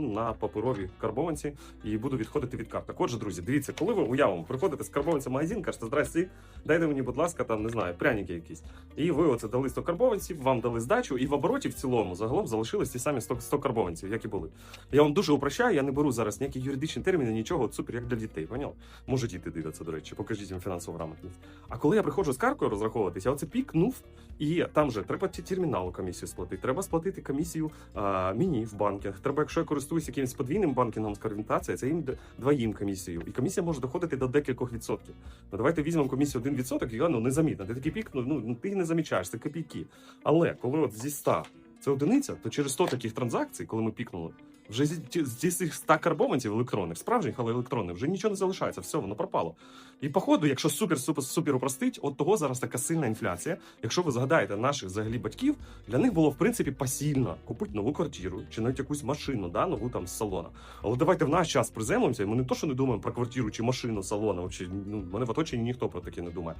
на паперові карбованці і буду відходити від карток. Отже, друзі, дивіться, коли ви уявимо, приходите з карбованця в магазин, кажете, здрасті, дайте мені, будь ласка, там не знаю, пряники якісь. І ви оце дали 100 карбованців, вам дали здачу, і в обороті в цілому загалом залишились ті самі 100, 100 карбованців, як і були. Я вам дуже упрощаю, я не беру зараз ніякі юридичні терміни, нічого, от супер, як для дітей. Поняв? Може діти дивляться, до речі, покажіть їм фінансову грамотність. А коли я приходжу з каркою розраховуватися, я оце пікнув, і там же треба терміналу комісію сплатити, треба сплатити комісію а, мені в банкінг. Треба, якщо я користуюся якимось подвійним банкінгом з корвінтації, це їм двоїм комісією. І комісія може доходити до декількох відсотків. Ну давайте візьмемо комісію 1%, і вона ну, незамітна. Ти такий пік, ну, ну ну, ти не замічаєш, це копійки. Але коли от зі 100 це одиниця, то через 100 таких транзакцій, коли ми пікнули, вже зі, цих 100 карбованців електронних, справжніх, але електронних, вже нічого не залишається, все, воно пропало. І походу, якщо супер супер супер упростить, от того зараз така сильна інфляція. Якщо ви згадаєте наших взагалі батьків, для них було в принципі посильно купити нову квартиру чи навіть якусь машину, да, нову там з салона. Але давайте в наш час приземлимося, і ми не то, що не думаємо про квартиру чи машину салона. Вообще, ну, мене в оточенні ніхто про таке не думає.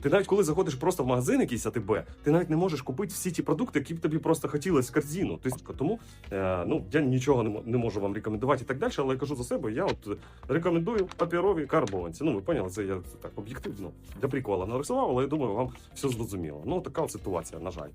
Ти навіть коли заходиш просто в магазин якийсь АТБ, ти навіть не можеш купити всі ті продукти, які б тобі просто хотілося в корзину. Тобто, тому е, ну я нічого не, не можу вам рекомендувати і так далі, але я кажу за себе. Я от рекомендую паперові карбованці. Ну ви поняли, це я так об'єктивно для прикола нарисував, але я думаю, вам все зрозуміло. Ну така от ситуація, на жаль.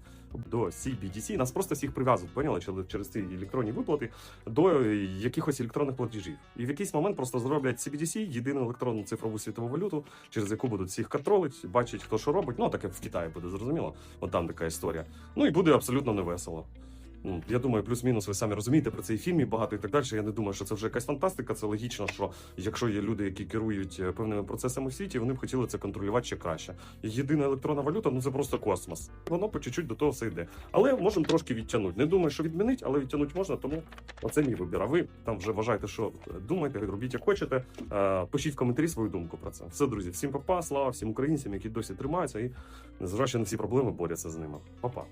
До CBDC нас просто всіх прив'язують, поняли, через- ці електронні виплати до е, якихось електронних платежів. І в якийсь момент просто зроблять CBDC, єдину електронну цифрову світову валюту, через яку будуть всіх контролити, бачить, хто що робить. Ну таке в Китаї буде зрозуміло. От там така історія. Ну і буде абсолютно невесело. Ну, я думаю, плюс-мінус, ви самі розумієте про це і багато і так далі. Я не думаю, що це вже якась фантастика. Це логічно, що якщо є люди, які керують е, певними процесами в світі, вони б хотіли це контролювати ще краще. Єдина електронна валюта ну це просто космос. Воно по чуть-чуть до того все йде. Але можемо трошки відтягнути. Не думаю, що відмінить, але відтягнути можна, тому оце мій вибір. А ви там вже вважаєте, що думаєте, робіть як хочете. Е, Пишіть в коментарі свою думку про це. Все, друзі, всім папа, слава всім українцям, які досі тримаються і незважаючи на всі проблеми борються з ними. Па-па.